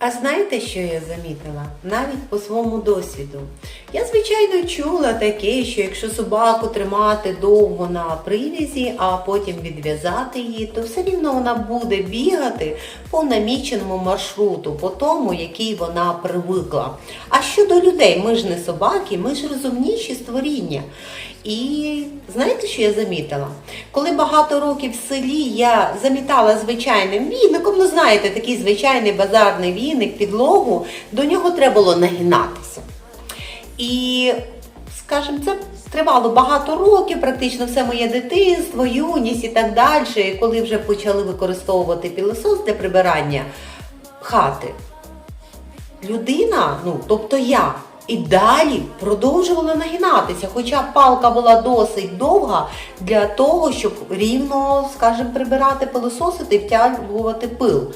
А знаєте, що я замітила? Навіть по своєму досвіду. Я, звичайно, чула таке, що якщо собаку тримати довго на привязі, а потім відв'язати її, то все рівно вона буде бігати по наміченому маршруту, по тому, який вона привикла. А щодо людей, ми ж не собаки, ми ж розумніші створіння. І знаєте, що я замітила? Коли багато років в селі я замітала звичайним віником, ну знаєте, такий звичайний базарний віник, підлогу, до нього треба було нагинатися. І, скажімо, це тривало багато років, практично все моє дитинство, юність і так далі. Коли вже почали використовувати пілосос для прибирання хати, людина, ну тобто я, і далі продовжувала нагинатися, хоча палка була досить довга для того, щоб рівно, скажімо, прибирати пилососити і втягувати пил.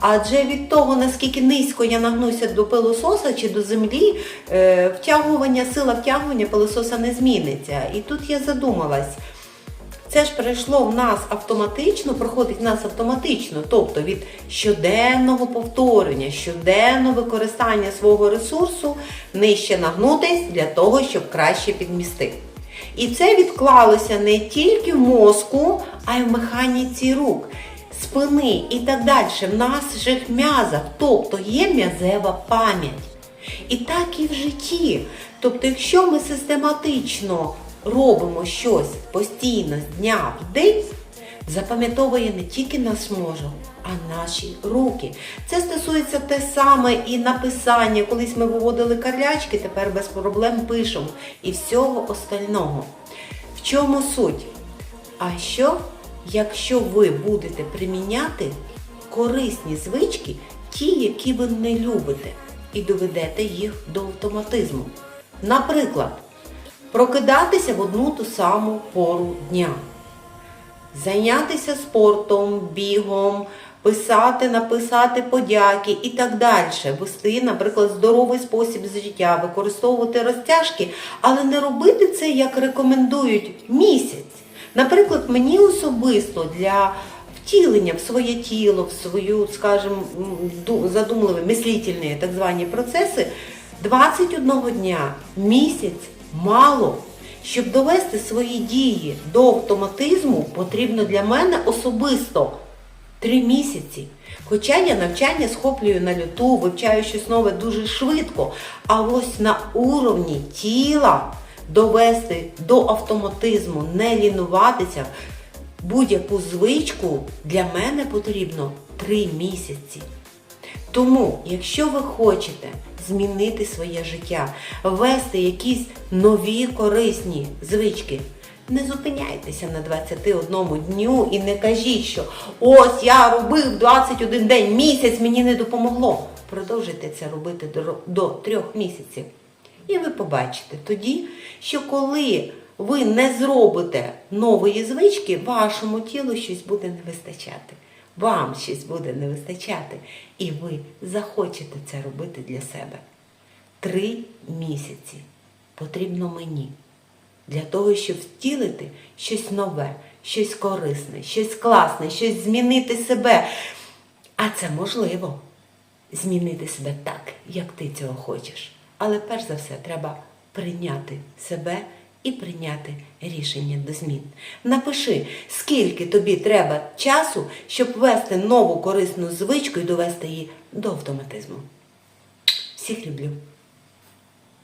Адже від того, наскільки низько я нагнуся до пилососа чи до землі, е, втягування, сила втягування пилососа не зміниться. І тут я задумалась. Це ж пройшло в нас автоматично, проходить в нас автоматично, тобто від щоденного повторення, щоденного використання свого ресурсу нижче нагнутись для того, щоб краще підмістити. І це відклалося не тільки в мозку, а й в механіці рук, спини і так далі, в наших м'язах, тобто є м'язева пам'ять. І так і в житті. Тобто, якщо ми систематично робимо щось постійно з дня в день, запам'ятовує не тільки наш мозок, а наші руки. Це стосується те саме і написання. Колись ми виводили карлячки, тепер без проблем пишемо і всього остального. В чому суть? А що, якщо ви будете приміняти корисні звички, ті, які ви не любите, і доведете їх до автоматизму? Наприклад, прокидатися в одну ту саму пору дня, зайнятися спортом, бігом, писати, написати подяки і так далі, вести, наприклад, здоровий спосіб життя, використовувати розтяжки, але не робити це, як рекомендують місяць. Наприклад, мені особисто для втілення в своє тіло, в свою, скажімо, ду- задумливі, мислительні так звані процеси, 21 дня, місяць мало. Щоб довести свої дії до автоматизму, потрібно для мене особисто три місяці. Хоча я навчання схоплюю на люту, вивчаю щось нове дуже швидко, а ось на уровні тіла довести до автоматизму, не лінуватися, будь-яку звичку для мене потрібно три місяці. Тому, якщо ви хочете змінити своє життя, ввести якісь нові корисні звички, не зупиняйтеся на 21 дню і не кажіть, що ось я робив 21 день, місяць мені не допомогло. Продовжуйте це робити до, трьох місяців. І ви побачите тоді, що коли ви не зробите нової звички, вашому тілу щось буде не вистачати. Вам щось буде не вистачати, і ви захочете це робити для себе. Три місяці потрібно мені для того, щоб втілити щось нове, щось корисне, щось класне, щось змінити себе. А це можливо змінити себе так, як ти цього хочеш. Але перш за все треба прийняти себе і прийняти рішення до змін. Напиши, скільки тобі треба часу, щоб ввести нову корисну звичку і довести її до автоматизму. Всіх люблю.